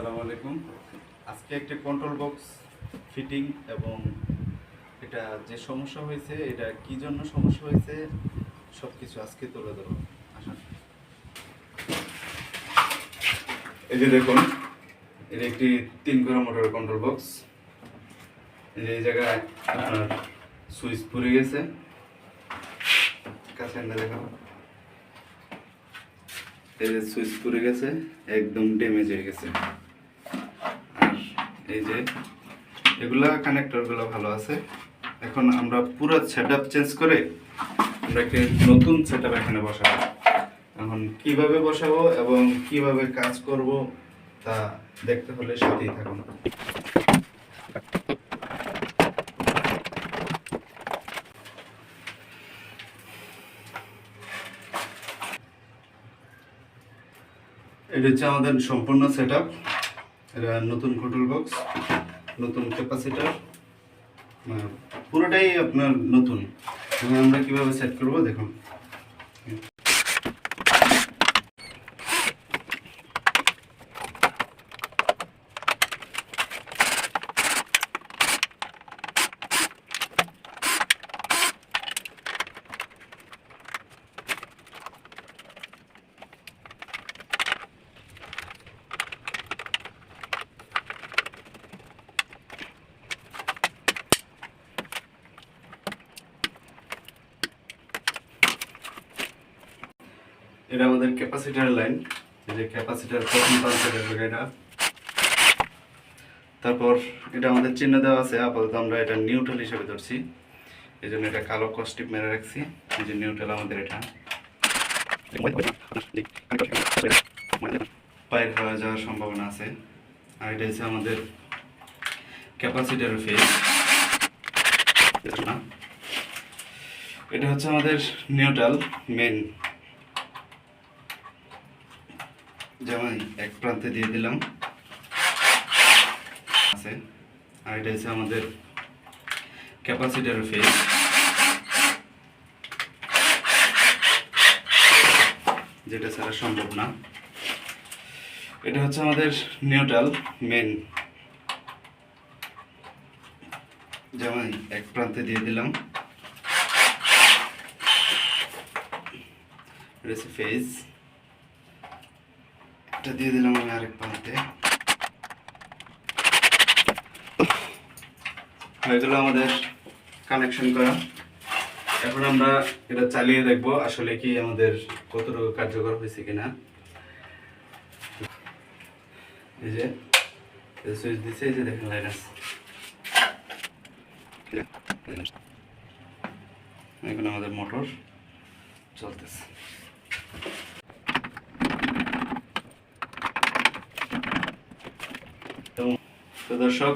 আসসালামু আলাইকুম। আজকে একটি কন্ট্রোল বক্স ফিটিং এবং এটা যে সমস্যা হয়েছে, এটা কি জন্য সমস্যা হয়েছে সব কিছু আজকে তুলে ধরো এই যে দেখুন, এটা একটি তিন ঘোড়া মোটর কন্ট্রোল বক্স এই যে এই জায়গায় আপনার সুইচ পুড়ে গেছে। কাছে দেখাবো। এই যে সুইচ পুড়ে গেছে, একদম ড্যামেজ হয়ে গেছে। এই যে, এগুলা কানেক্টরগুলো ভালো আছে। এখন আমরা পুরো সেট চেঞ্জ করে আমরা একটি নতুন সেট এখানে বসাবো। এখন কীভাবে বসাবো এবং কীভাবে কাজ করব তা দেখতে হলে সাথেই থাকুন। এটা হচ্ছে আমাদের সম্পূর্ণ সেট নতুন কন্ট্রোল বক্স নতুন ক্যাপাসিটার পুরোটাই আপনার নতুন। আমরা কীভাবে সেট করব দেখুন। এটা আমাদের ক্যাপাসিটার লাইন এই যে ক্যাপাসিটার প্রথম প্রান্তে এটা। তারপর এটা আমাদের চিহ্ন দেওয়া আছে, আপাতত আমরা এটা নিউট্রাল হিসেবে ধরছি। এই জন্য এটা কালো কস্টিপ মেরে রাখছি, এই যে নিউট্রাল আমাদের এটা। পায়ের হয়ে যাওয়ার সম্ভাবনা আছে। আর এটা হচ্ছে আমাদের ক্যাপাসিটার ফেজ এটা হচ্ছে আমাদের নিউট্রাল মেন যেমন এক প্রান্তে দিয়ে দিলাম। আছে। আর এটা হচ্ছে আমাদের ক্যাপাসিটার ফেজ যেটা ছাড়া সম্ভব না। এটা হচ্ছে আমাদের নিউট্রাল মেন। যেমন এক প্রান্তে দিয়ে দিলাম। এটা হচ্ছে ফেজ এটা দিয়ে দিলাম আমি আরেক প্রান্তে হয়ে গেল আমাদের কানেকশন করা। এখন আমরা এটা চালিয়ে দেখব আসলে কি আমাদের কতটুকু কার্যকর হয়েছে কিনা। এই যে সুইচ দিচ্ছে এই যে দেখেন লাইন এখন আমাদের মোটর চলতেছে তো তো দর্শক,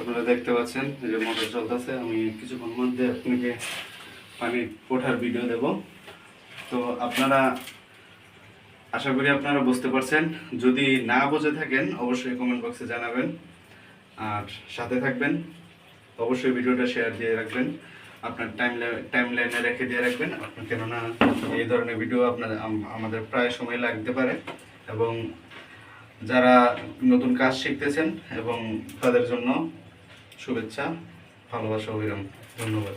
আপনারা দেখতে পাচ্ছেন যে মোটর চলতেছে। আমি কিছুক্ষণ মধ্যে আপনাকে পানি ওঠার ভিডিও দেব। তো আপনারা, আশা করি আপনারা বুঝতে পারছেন। যদি না বুঝে থাকেন, অবশ্যই কমেন্ট বক্সে জানাবেন। আর সাথে থাকবেন, অবশ্যই ভিডিওটা শেয়ার দিয়ে রাখবেন। আপনার টাইম টাইম লাইনে রেখে দিয়ে রাখবেন। আপনার কেননা এই ধরনের ভিডিও আপনার আমাদের প্রায় সময় লাগতে পারে। এবং যারা নতুন কাজ শিখতেছেন এবং তাদের জন্য শুভেচ্ছা ভালোবাসা অভিরাম ধন্যবাদ।